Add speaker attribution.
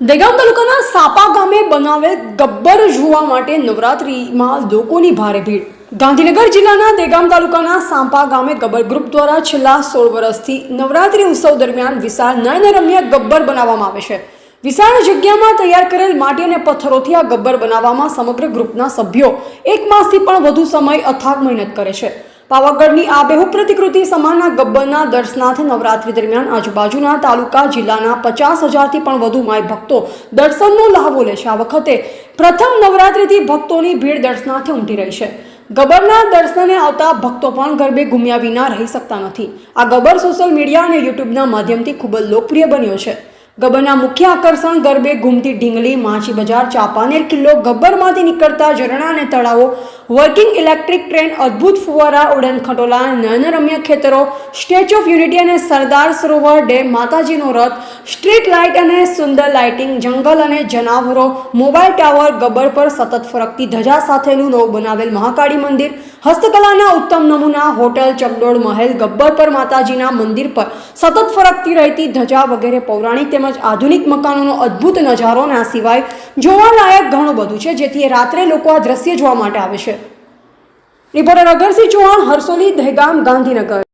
Speaker 1: દહેગામ તાલુકાના સાપા ગામે બનાવેલ ગબ્બર જોવા માટે નવરાત્રિમાં લોકોની ભારે ભીડ. ગાંધીનગર જિલ્લાના દેગામ તાલુકાના સાંપા ગામે ગબ્બર ગ્રુપ દ્વારા છેલ્લા સોળ વર્ષથી નવરાત્રિ ઉત્સવ દરમિયાન વિશાળ નયનરમ્ય ગબ્બર બનાવવામાં આવે છે. વિશાળ જગ્યામાં તૈયાર કરેલ માટી અને પથ્થરોથી આ ગબ્બર બનાવવામાં સમગ્ર ગ્રુપના સભ્યો એક માસથી પણ વધુ સમય અથાગ મહેનત કરે છે. પાવાગઢની આબેહૂબ પ્રતિકૃતિ સમાનના ગબ્બરના દર્શનાર્થે નવરાત્રી દરમિયાન આજુબાજુના તાલુકા જિલ્લાના પચાસ હજારથી પણ વધુ માય ભક્તો દર્શનનો લહાવો લે છે. આ વખતે પ્રથમ નવરાત્રિથી ભક્તોની ભીડ દર્શનાર્થે ઉમટી રહી છે. ગબ્બરના દર્શને આવતા ભક્તો પણ ગરબે ગુમ્યા વિના રહી શકતા નથી. આ ગબ્બર સોશિયલ મીડિયા અને યુટ્યુબના માધ્યમથી ખૂબ જ લોકપ્રિય બન્યો છે. ગબ્બરના મુખ્ય આકર્ષણ ગરબે ઘૂમતી ઢીંગલી, માછી બજાર, ચાપાનેર કિલ્લો, ગબ્બરમાંથી નીકળતા ઝરણા અને તળાવો, વર્કિંગ ઇલેક્ટ્રિક ટ્રેન, અદ્ભુત ફુવારા, ઉડન ખટોલા નયનરમ્ય ખેતરો, સ્ટેચ્યુ ઓફ યુનિટી અને સરદાર સરોવર ડેમ માતાજીનો રથ, સ્ટ્રીટ લાઇટ અને સુંદર લાઇટિંગ, જંગલ અને જનાવરો, મોબાઈલ ટાવર, ગબ્બર પર સતત ફરકતી ધજા સાથેનું નવું બનાવેલ મહાકાળી મંદિર હસ્તકલાના ઉત્તમ નમૂના, હોટલ ચકડોળ મહેલ, ગબ્બર પર માતાજીના મંદિર પર સતત ફરકતી રહેતી ધજા વગેરે પૌરાણિક તેમજ આધુનિક મકાનોનો અદ્ભુત નજારો અને સિવાય જોવાલાયક ઘણું બધું છે, જેથી રાત્રે લોકો આ દ્રશ્ય જોવા માટે આવે છે. રિપોર્ટર અગરસિંહ ચૌહાણ, હરસોલી, દહેગામ, ગાંધીનગર.